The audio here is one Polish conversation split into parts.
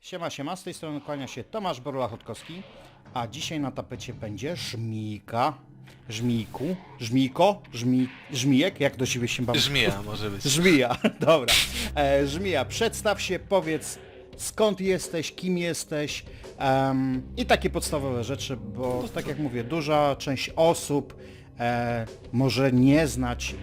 Siema, siema, z tej strony kłania się Tomasz Borla-Chodkowski, a dzisiaj na tapecie będzie żmijka, żmijku, żmijko, żmi, żmijek, jak do siebie się bawi? Żmija może być. Żmija, dobra. E, żmija, przedstaw się, powiedz skąd jesteś, kim jesteś em, i takie podstawowe rzeczy, bo tak jak mówię, duża część osób e, może nie znać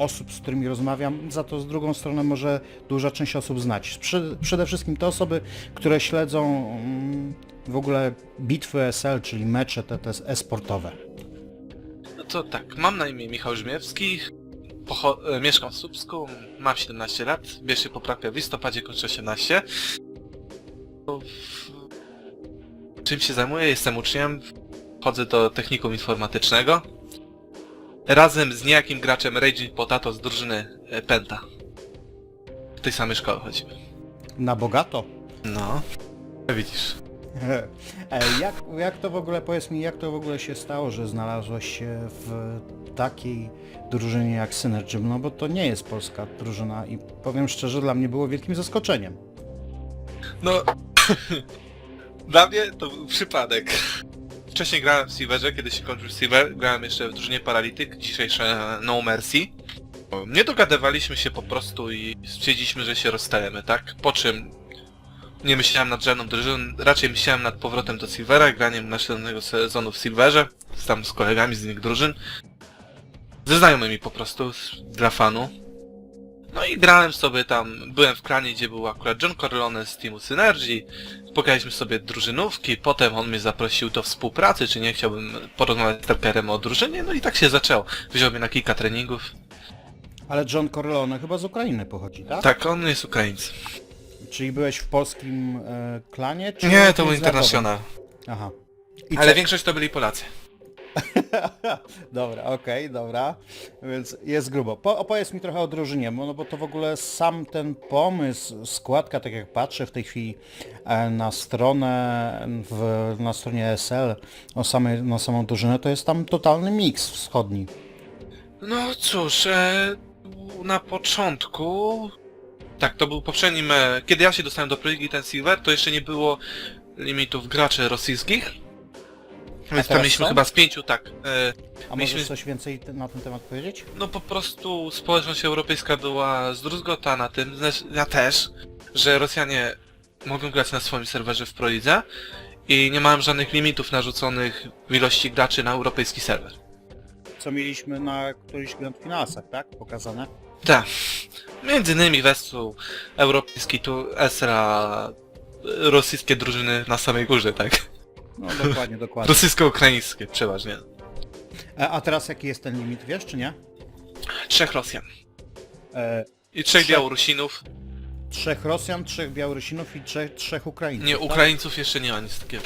osób, z którymi rozmawiam, za to z drugą stronę może duża część osób znać. Prze- przede wszystkim te osoby, które śledzą mm, w ogóle bitwy SL, czyli mecze te, te e-sportowe. No to tak, mam na imię Michał Żmiewski, pocho- e, mieszkam w Słupsku, mam 17 lat, bierze poprawkę w listopadzie, kończę 18. To w- Czym się zajmuję? Jestem uczniem, chodzę do technikum informatycznego. Razem z niejakim graczem Raging Potato z drużyny e, Penta. W tej samej szkole chodzimy. Na bogato. No, widzisz. E, Jak, jak to w ogóle, powiedz mi, jak to w ogóle się stało, że znalazłeś się w takiej drużynie jak Synergy? No bo to nie jest polska drużyna i powiem szczerze, dla mnie było wielkim zaskoczeniem. No, dla mnie to był przypadek. Wcześniej grałem w Silverze, kiedy się kończył Silver, grałem jeszcze w drużynie Paralityk, dzisiejsze No Mercy. Nie dogadywaliśmy się po prostu i stwierdziliśmy, że się rozstajemy, tak? Po czym nie myślałem nad żadną drużyną, raczej myślałem nad powrotem do Silvera, graniem następnego sezonu w Silverze, tam z kolegami z innych drużyn. Ze znajomymi po prostu, dla fanu. No i grałem sobie tam, byłem w klanie, gdzie był akurat John Corleone z teamu Synergy, Pokazaliśmy sobie drużynówki, potem on mnie zaprosił do współpracy, czy nie chciałbym porozmawiać z Talkerem o drużynie, no i tak się zaczęło. Wziął mnie na kilka treningów. Ale John Corleone chyba z Ukrainy pochodzi, tak? Tak, on jest Ukraińcem. Czyli byłeś w polskim e, klanie? Czy Nie, to był internacjonal. Aha. I Ale co- większość to byli Polacy. dobra, okej, dobra. Więc jest grubo. Po, opowiedz mi trochę o drużynie, no bo to w ogóle sam ten pomysł, składka, tak jak patrzę w tej chwili e, na stronę, w, na stronie SL, o samej, na samą drużynę, to jest tam totalny miks wschodni. No cóż, e, na początku... Tak, to był poprzednim... E, kiedy ja się dostałem do Proligi ten Silver, to jeszcze nie było limitów graczy rosyjskich. Więc teraz mieliśmy chyba z pięciu, tak. E, A Mieliśmy- możesz coś więcej te- na ten temat powiedzieć? No po prostu społeczność europejska była zdruzgotana tym, znaczy ja też, że Rosjanie mogą grać na swoim serwerze w Prolidze i nie mają żadnych limitów narzuconych w ilości graczy na europejski serwer. Co mieliśmy na którychś Grand Finalsach, tak? Pokazane? Tak. Między innymi wespół europejski, tu Esra, rosyjskie drużyny na samej górze, tak? No dokładnie, dokładnie. Rosyjsko-ukraińskie przeważnie. E, a teraz jaki jest ten limit, wiesz czy nie? Trzech Rosjan. E, I trzech Trzech. Białorusinów. trzech Rosjan, trzech Białorusinów i trzech, trzech Ukraińców. Nie, tak? Ukraińców jeszcze nie ma nic takiego.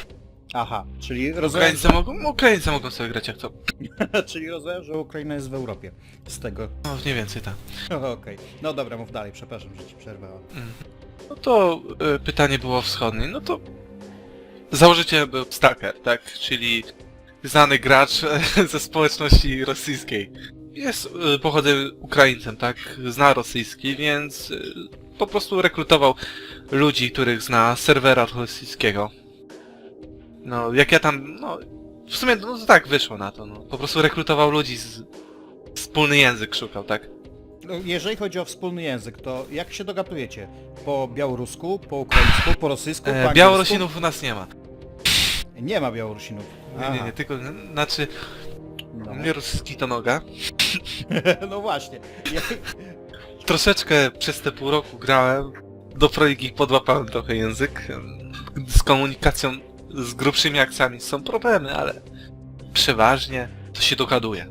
Aha, czyli rozumiem, Ukraińcy mogą, Ukraińcy mogą sobie grać jak to. czyli rozumiem, że Ukraina jest w Europie. Z tego. No, mniej więcej tak. Okej. No dobra, mów dalej, przepraszam, że ci przerwałem. No to y, pytanie było wschodnie. No to założycielem był Stalker, tak? Czyli znany gracz ze społeczności rosyjskiej. Jest y, pochodzę Ukraińcem, tak? Zna rosyjski, więc y, po prostu rekrutował ludzi, których zna z serwera rosyjskiego. No, jak ja tam, no, w sumie, no tak wyszło na to, no. Po prostu rekrutował ludzi z... Wspólny język szukał, tak? No, jeżeli chodzi o wspólny język, to jak się dogatujecie? Po białorusku, po ukraińsku, po rosyjsku, po E, angielsku? Białorusinów u nas nie ma. Nie ma Białorusinów. Nie, nie, Aha, nie, tylko, znaczy, No. mnie rosyjski to noga. no właśnie. Ja, Troszeczkę przez te pół roku grałem, do Proligi podłapałem trochę język. Z komunikacją z grubszymi akcjami są problemy, ale przeważnie to się dogaduje.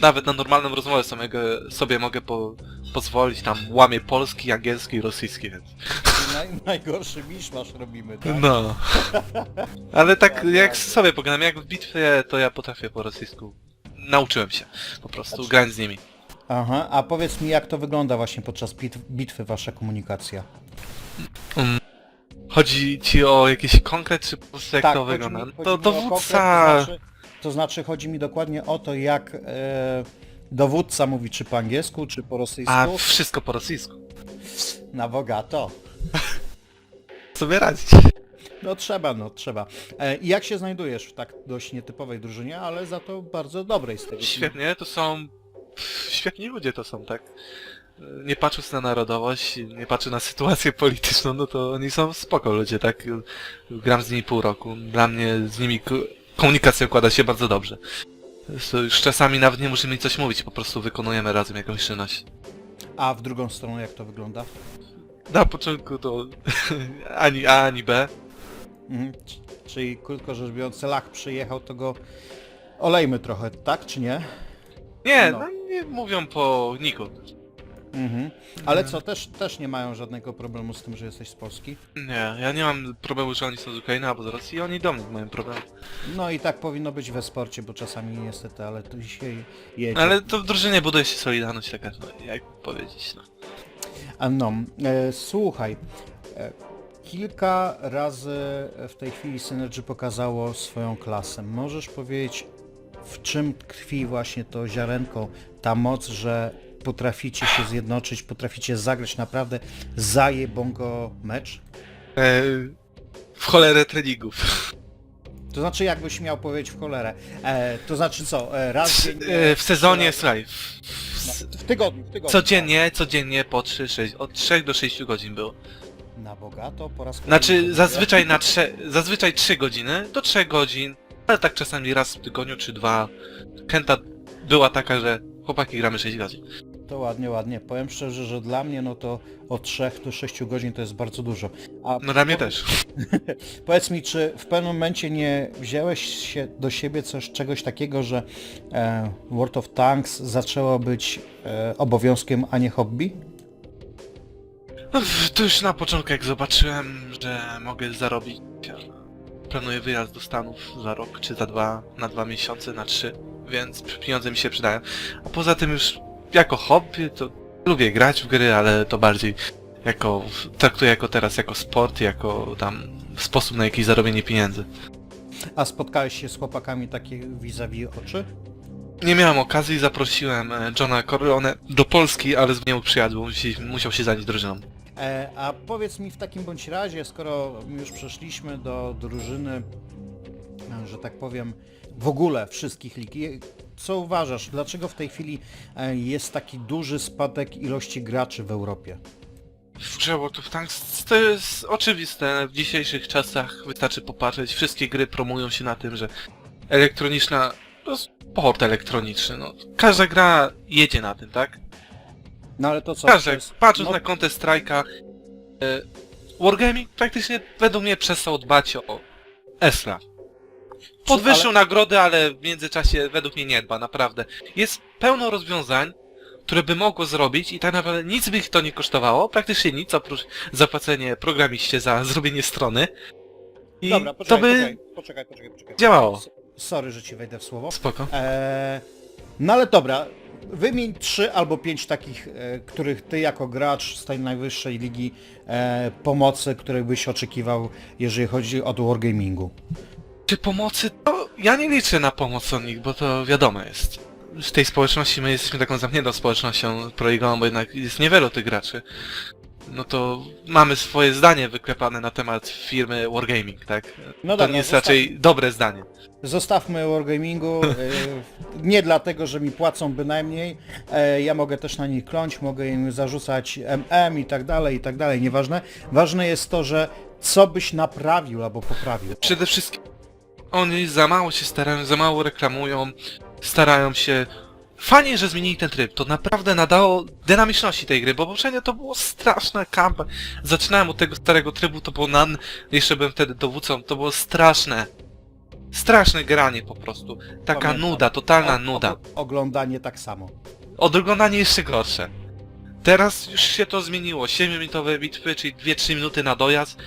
Nawet na normalną rozmowę sobie, sobie mogę po, pozwolić, tam łamię polski, angielski i rosyjski, więc... naj, najgorszy miszmasz robimy, tak? No. Ale tak Tak, jak tak. sobie pogadam, jak w bitwie, to ja potrafię po rosyjsku. Nauczyłem się po prostu, Znaczy- grając z nimi. Aha, a powiedz mi jak to wygląda właśnie podczas bit, bitwy wasza komunikacja? Chodzi ci o jakiś konkret, czy po prostu jak to Tak, wygląda? to mi o dowódca... konkret, To znaczy, to znaczy chodzi mi dokładnie o to jak e, dowódca mówi czy po angielsku, czy po rosyjsku. A, wszystko po rosyjsku. Na bogato. sobie radzić. No trzeba, no trzeba. E, I jak się znajdujesz w tak dość nietypowej drużynie, ale za to bardzo dobrej z tego. Świetnie, to są... Świetni ludzie to są, tak? Nie patrząc na narodowość, nie patrzę na sytuację polityczną, no to oni są spoko ludzie, tak? Gram z nimi pół roku. Dla mnie z nimi komunikacja układa się bardzo dobrze. Już czasami nawet nie musimy coś mówić, po prostu wykonujemy razem jakąś czynność. A w drugą stronę jak to wygląda? Na początku to ani A, ani B. Mhm. Czyli krótko rzecz biorąc, Lach przyjechał, to go olejmy trochę, tak czy nie? Nie, No. no nie mówią po niku. Mhm. Ale co, też, też nie mają żadnego problemu z tym, że jesteś z Polski? Nie, ja nie mam problemu, że oni są z Ukrainy albo z Rosji oni do mnie mają problem. No i tak powinno być we sporcie, bo czasami niestety, ale to dzisiaj jedzie. Ale to w drużynie buduje się solidarność taka, no, jak powiedzieć, no. A no, e, słuchaj, e, kilka razy w tej chwili Synergy pokazało swoją klasę. Możesz powiedzieć, w czym tkwi właśnie to ziarenko, ta moc, że potraficie się zjednoczyć, potraficie zagrać naprawdę zajebongo mecz? E, w cholerę treningów. To znaczy, jakbyś miał powiedzieć w cholerę. E, to znaczy co, e, raz dziennie... E, w sezonie, słuchaj, w, w, No, w tygodniu, w tygodniu. codziennie, codziennie po 3-6, od 3 do 6 godzin było. Na bogato po raz kolejny Znaczy, mówię. zazwyczaj na 3, zazwyczaj 3 godziny do 3 godzin, ale tak czasami raz w tygodniu czy dwa. Kenta była taka, że chłopaki gramy 6 godzin. To ładnie, ładnie. Powiem szczerze, że dla mnie no to od 3 do 6 godzin to jest bardzo dużo. A No dla mnie też. Powiedz mi, czy w pewnym momencie nie wziąłeś się do siebie coś, czegoś takiego, że e, World of Tanks zaczęło być e, obowiązkiem, a nie hobby? No, to już na początku jak zobaczyłem, że mogę zarobić, e, planuję wyjazd do Stanów za rok, czy za dwa, na dwa miesiące, na trzy, więc pieniądze mi się przydają. A poza tym już jako hobby to lubię grać w gry, ale to bardziej jako, traktuję jako teraz jako sport, jako tam sposób na jakiś zarobienie pieniędzy. A spotkałeś się z chłopakami takie vis-a-vis oczy? Nie miałem okazji, zaprosiłem e, Johna Corleone do Polski, ale z bo musi, musiał się zająć drużyną. E, a powiedz mi w takim bądź razie, skoro już przeszliśmy do drużyny, e, że tak powiem, w ogóle wszystkich lig, je- co uważasz, dlaczego w tej chwili e, jest taki duży spadek ilości graczy w Europie? W grze World of Tanks to jest oczywiste. W dzisiejszych czasach wystarczy popatrzeć. Wszystkie gry promują się na tym, że elektroniczna to sport elektroniczny. No. Każda gra jedzie na tym, tak? No ale to co? Każda. jest- Patrząc no, na Counter Strike'a, e, Wargaming praktycznie według mnie przestał dbać o ESLA. Podwyższył ale- nagrody, ale w międzyczasie według mnie nie dba, naprawdę. Jest pełno rozwiązań, które by mogło zrobić i tak naprawdę nic by ich to nie kosztowało, praktycznie nic, oprócz zapłacenie programiście za zrobienie strony. I Dobra, to poczekaj, by poczekaj, poczekaj, poczekaj, poczekaj. działało. Sorry, że ci wejdę w słowo. Spoko. E, no ale dobra, wymień trzy albo pięć takich, e, których ty jako gracz z tej najwyższej ligi e, pomocy, których byś oczekiwał, jeżeli chodzi o wargamingu. Czy pomocy? To ja nie liczę na pomoc od nich, bo to wiadomo jest. W tej społeczności my jesteśmy taką zamkniętą społecznością proligową, bo jednak jest niewielu tych graczy. No to mamy swoje zdanie wyklepane na temat firmy Wargaming, tak? No to dobra, nie jest zostaw- raczej dobre zdanie. Zostawmy wargamingu, e, nie dlatego, że mi płacą bynajmniej, e, ja mogę też na nich kląć, mogę im zarzucać MM i tak dalej, i tak dalej, nieważne. Ważne jest to, że co byś naprawił albo poprawił. Przede wszystkim oni za mało się starają, za mało reklamują, starają się... Fajnie, że zmienili ten tryb, to naprawdę nadało dynamiczności tej gry, bo poprzednio to było straszna kampa. Zaczynałem od tego starego trybu, to było nan, jeszcze byłem wtedy dowódcą, to było straszne. Straszne granie po prostu. Taka Pamiętam. nuda, totalna O- nuda. oglądanie tak samo. Odoglądanie jeszcze gorsze. Teraz już się to zmieniło. 7-minutowe bitwy, czyli 2-3 minuty na dojazd.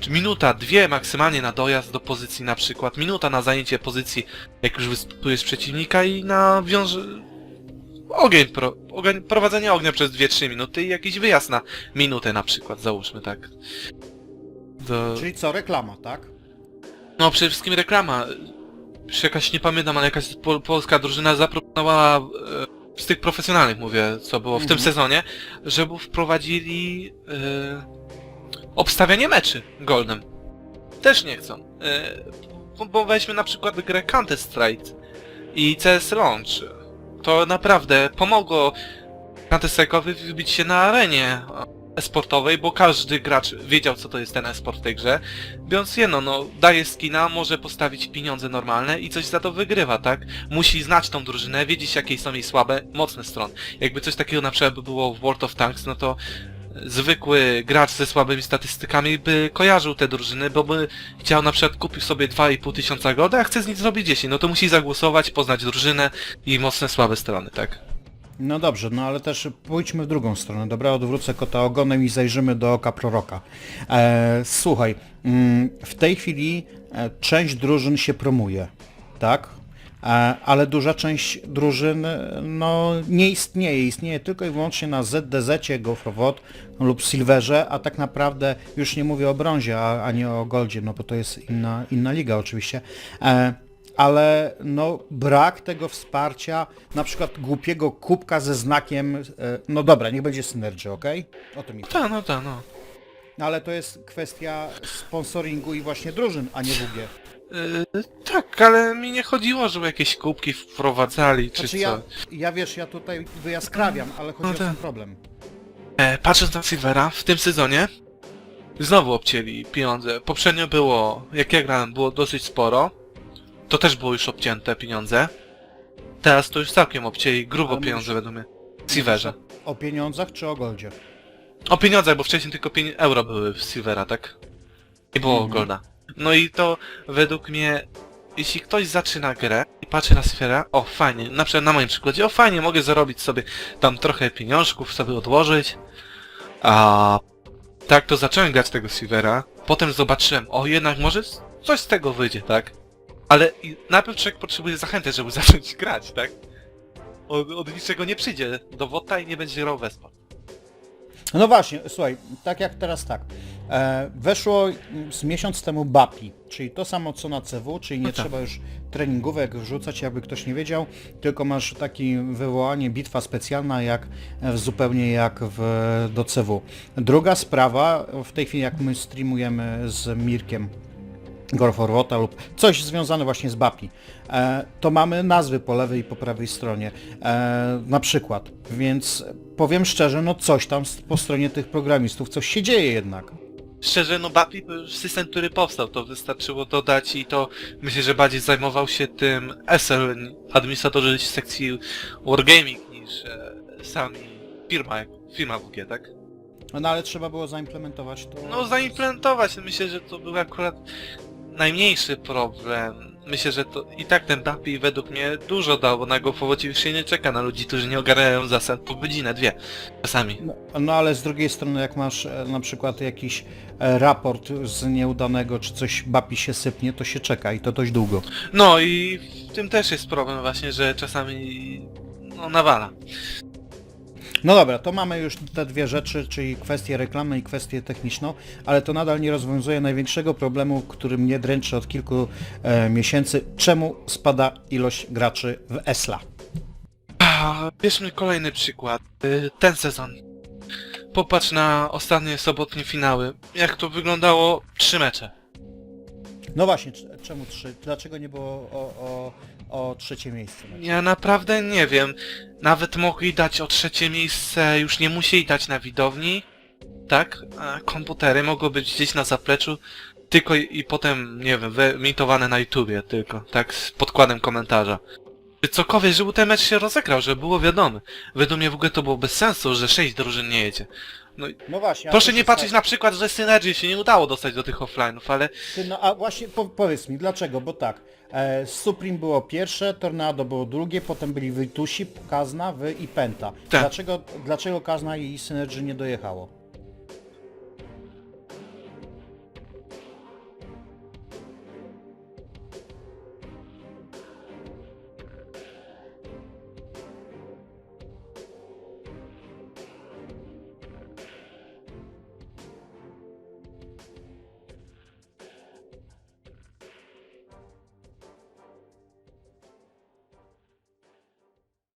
Czy Minuta, dwie maksymalnie na dojazd do pozycji na przykład. Minuta na zajęcie pozycji, jak już wyspujesz przeciwnika i na wiąże... Ogień, pro... ogień, prowadzenie ognia przez 2-3 minuty i jakiś wyjazd na minutę na przykład, załóżmy tak. Do... Czyli co, reklama, tak? No przede wszystkim reklama. Już jakaś nie pamiętam, ale jakaś pol polska drużyna zaproponowała e, z tych profesjonalnych mówię, co było w tym Mhm. sezonie, żeby wprowadzili e, obstawianie meczy Goldem. Też nie chcą. Bo- bo weźmy na przykład grę Counter Strike i CS Launch. To naprawdę pomogło Counter Strike'owi wybić się na arenie esportowej, bo każdy gracz wiedział co to jest ten esport w tej grze. Biorąc jedno, no daje skina, może postawić pieniądze normalne i coś za to wygrywa, tak? Musi znać tą drużynę, wiedzieć jakie są jej słabe, mocne strony. Jakby coś takiego na przykład by było w World of Tanks, no to zwykły gracz ze słabymi statystykami by kojarzył te drużyny, bo by chciał na przykład kupić sobie 2,5 tysiąca goda, a chce z nich zrobić 10, no to musi zagłosować, poznać drużynę i mocne, słabe strony, tak? No dobrze, no ale też pójdźmy w drugą stronę, dobra? Odwrócę kota ogonem i zajrzymy do oka proroka. E, słuchaj, mm, w tej chwili e, część drużyn się promuje, tak? E, ale duża część drużyn e, no, nie istnieje. Istnieje tylko i wyłącznie na ZDZ, Gofrowod lub Silverze, a tak naprawdę już nie mówię o brązie, a, a nie o goldzie, no bo to jest inna, inna liga oczywiście. E, ale no brak tego wsparcia, na przykład głupiego kubka ze znakiem, no dobra, niech będzie Synergy, ok? O to mi. Tak, no tak. No ale to jest kwestia sponsoringu i właśnie drużyn, a nie WG. Yy, tak, ale mi nie chodziło, żeby jakieś kubki wprowadzali, czy Znaczy co. ja, wiesz, ja tutaj wyjaskrawiam, ale chodzi No o ten tak. problem. E, patrząc na Silvera, w tym sezonie znowu obcięli pieniądze. Poprzednio było, jak ja grałem, było dosyć sporo. To też było już obcięte pieniądze. Teraz to już całkiem obcięli grubo Ale pieniądze mówisz- według mnie. w Silverze. O pieniądzach czy o goldzie? O pieniądzach, bo wcześniej tylko pieni- euro były w Silvera, tak? Nie było Mhm. Golda. No i to według mnie, jeśli ktoś zaczyna grę i patrzy na Silvera, o fajnie, na przykład na moim przykładzie, o fajnie, mogę zarobić sobie tam trochę pieniążków, sobie odłożyć. A tak to zacząłem grać tego Silvera, potem zobaczyłem, o jednak może coś z tego wyjdzie, tak? Ale najpierw człowiek potrzebuje zachęty, żeby zacząć grać, tak? Od, od niczego nie przyjdzie do WOTA i nie będzie grał w esport. No właśnie, słuchaj, tak jak teraz tak. E, weszło z miesiąc temu BAPI, czyli to samo co na CW, czyli nie No tak. trzeba już treningówek wrzucać, jakby ktoś nie wiedział, tylko masz taki wywołanie, bitwa specjalna, jak zupełnie jak w, do CW. Druga sprawa, w tej chwili jak my streamujemy z Mirkiem Gorforwota lub coś związane właśnie z BAPI, e, to mamy nazwy po lewej i po prawej stronie, e, na przykład, więc powiem szczerze, no coś tam po stronie tych programistów, coś się dzieje jednak. Szczerze, no BAPI to już system, który powstał, to wystarczyło dodać i to myślę, że bardziej zajmował się tym SL, administratorzy sekcji Wargaming niż e, sami firma, jak- firma WG, tak? No ale trzeba było zaimplementować to. No zaimplementować, myślę, że to był akurat najmniejszy problem. Myślę, że to i tak ten BAPI według mnie dużo dał, bo na go powodzie już się nie czeka na ludzi, którzy nie ogarniają zasad po godzinę, dwie, czasami. No, no ale z drugiej strony jak masz e, na przykład jakiś e, raport z nieudanego, czy coś BAPI się sypnie, to się czeka i to dość długo. No i w tym też jest problem właśnie, że czasami no nawala. No dobra, to mamy już te dwie rzeczy, czyli kwestię reklamę i kwestię techniczną, ale to nadal nie rozwiązuje największego problemu, który mnie dręczy od kilku e, miesięcy. Czemu spada ilość graczy w ESLA? A, Bierzmy kolejny przykład. Y, Ten sezon. Popatrz na ostatnie sobotnie finały. Jak to wyglądało? Trzy mecze. No właśnie, czemu trzy? Dlaczego nie było o, o, o trzecie miejsce? Ja naprawdę nie wiem. Nawet mogli dać o trzecie miejsce, już nie musieli dać na widowni. Tak? A komputery mogły być gdzieś na zapleczu. Tylko i, i potem, nie wiem, wyemitowane na YouTubie tylko. Tak? Z podkładem komentarza. Cokolwiek, żeby ten mecz się rozegrał, żeby było wiadomo. Według mnie w ogóle to było bez sensu, że sześć drużyn nie jedzie. No, i No właśnie. a proszę nie się patrzeć na przykład, że Synergy się nie udało dostać do tych offline'ów, ale Ty, no a właśnie po, powiedz mi, dlaczego? Bo tak, e, Supreme było pierwsze, Tornado było drugie, potem byli Virtusi, Kazna, Wy i Penta. Tak. Dlaczego, dlaczego Kazna i Synergy nie dojechało?